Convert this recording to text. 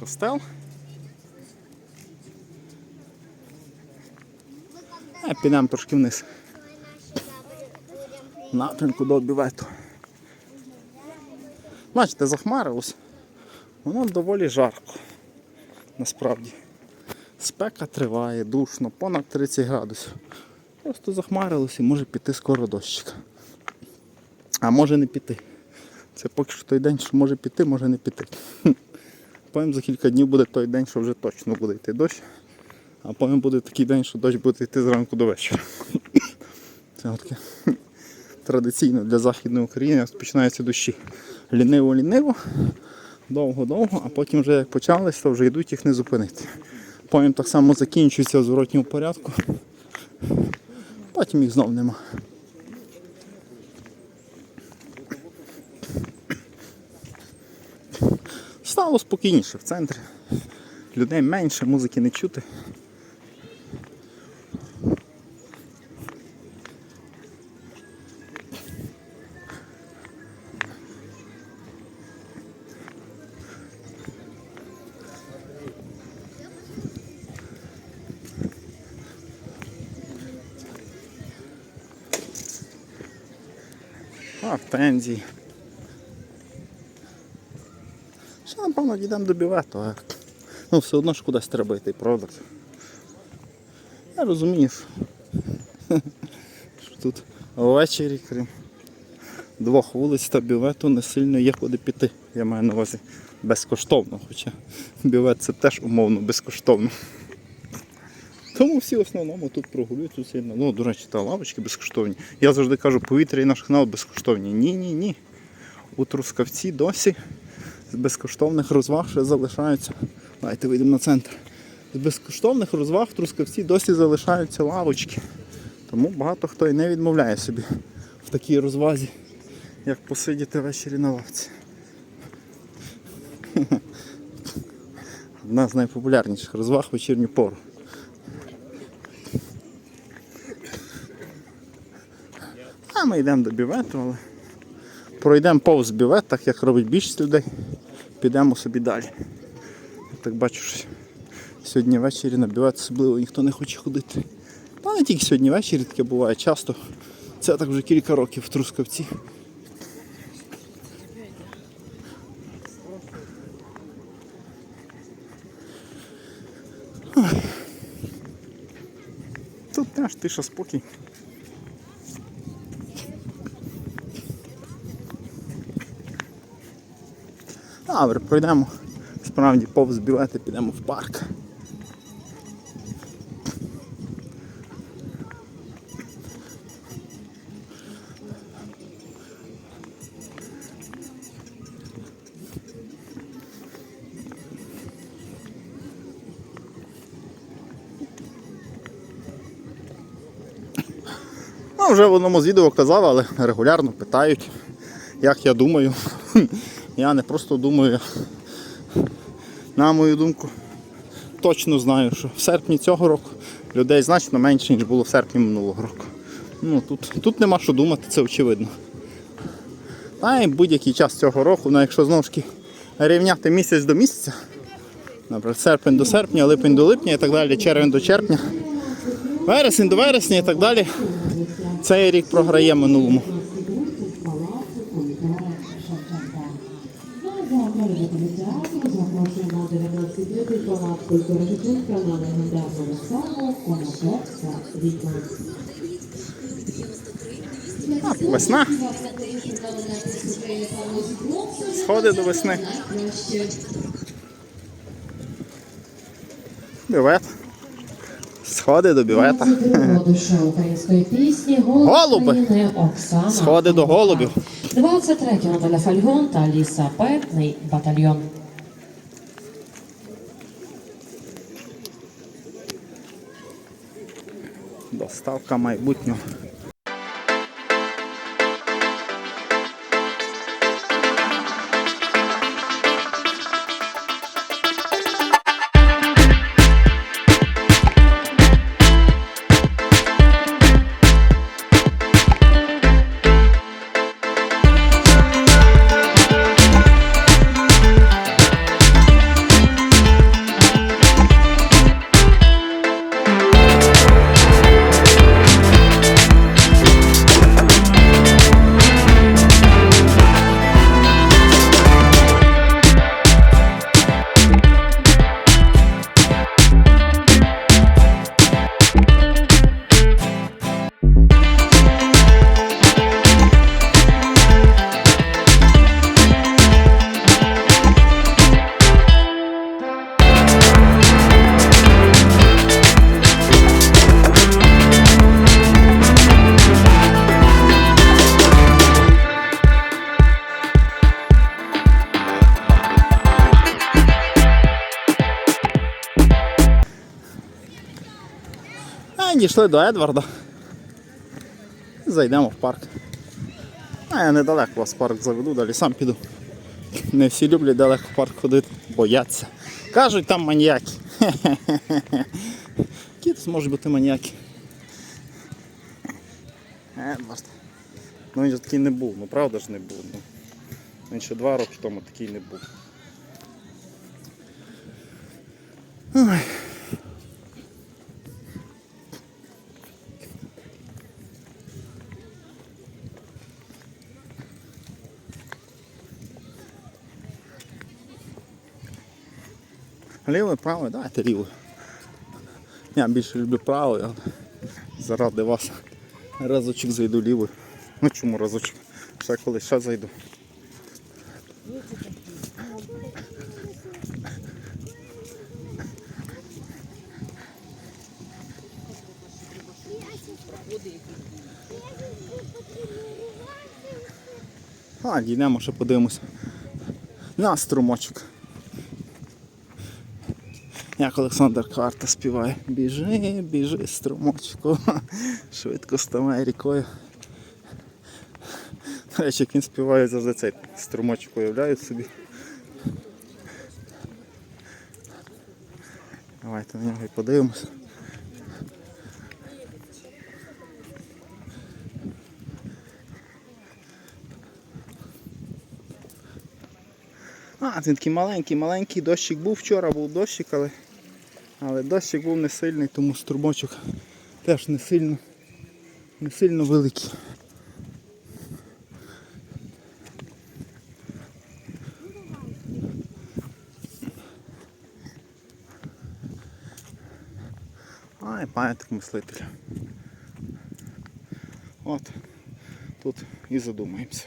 костел. А підемо трошки вниз. Напрямку до бювету. Бачите, захмарилось. Воно доволі жарко. Насправді. Спека триває, душно, понад 30 градусів. Просто захмарилось і може піти скоро дощик. А може не піти. Це поки що той день, що може піти, може не піти. Потім за кілька днів буде той день, що вже точно буде йти дощ. А потім буде такий день, що дощ буде йти зранку до вечора. Це таке традиційно для Західної України починаються дощі. Ліниво-ліниво, довго-довго, а потім вже як почались, то вже йдуть їх не зупинити. Потім так само закінчується в зворотньому порядку. Потім їх знов нема. Стало спокійніше в центрі. Людей менше, музики не чути. А. Ще, напевно, дійдемо до бювету, а ну, все одно ж кудись треба йти, правда? Я розумію, що, тут ввечері, крім двох вулиць та бювету, не сильно є куди піти. Я маю на увазі безкоштовно, хоча бювет це теж умовно безкоштовно. Тому всі в основному тут прогулюються сильно. Ну, до речі, та лавочки безкоштовні. Я завжди кажу, повітря і наш канал безкоштовні. Ні, ні, ні. У Трускавці досі з безкоштовних розваг ще залишаються. Давайте вийдемо на центр. З безкоштовних розваг в Трускавці досі залишаються лавочки. Тому багато хто і не відмовляє собі в такій розвазі, як посидіти ввечері на лавці. Одна з найпопулярніших розваг вечірню пору. А ми йдемо до бювету, але пройдемо повз бювет, так як робить більшість людей. Підемо собі далі. Я так бачу, що сьогодні ввечері на бювет особливо ніхто не хоче ходити. Та не тільки сьогодні ввечері, таке буває часто. Це так вже кілька років в Трускавці. Тут теж тиша спокій. Добре, пройдемо справді повз білети, підемо в парк. Ну, вже в одному з відео казав, але регулярно питають, як я думаю. Я не просто думаю, на мою думку, точно знаю, що в серпні цього року людей значно менше, ніж було в серпні минулого року. Ну, Тут тут нема що думати, це очевидно. А і будь-який час цього року, ну, якщо знову ж таки рівняти місяць до місяця, наприклад, серпень до серпня, липень до липня і так далі, червень до червня, вересень до вересня і так далі, цей рік програє минулому. Запрошуємо 19 палат культури Шевченка на легендарну виставу «Конопецька відьма». А, весна. Сходи до весни. Бювет. Сходи до бювета. Душа української пісні «Голос Голуби. Сходи до голубів. 23-го Наталя Фальгон та Ліса Петний батальйон. Доставка майбутнього. Дійшли до Едварда. Зайдемо в парк. А я недалеко вас парк заведу, далі сам піду. Не всі люблять далеко в парк ходити, бояться. Кажуть, там маніяки. Які тут бути маніяки? Едвард. Ну він же такий не був, ну правда ж не був. Ну. Він ще два роки тому такий не був. Ой. Лівий, правий, давайте лівий. Я більше люблю правий, але заради вас разочок зайду лівий. Ну чому разочок? Ще колись ще зайду. А, дійдемо, ще подивимося. На струмочок. Як Олександр Карта співає. Біжи, біжи, струмочку. Швидко ставай рікою. До речі, як він співає завжди цей струмочок уявляю собі. Давайте на нього і подивимося. А, він такий маленький, маленький дощик був вчора, був дощик, але, але дощик був не сильний, тому струмочок теж не сильно, не сильно великий. Ай, пам'ятник мислителя. От, тут і задумаємося.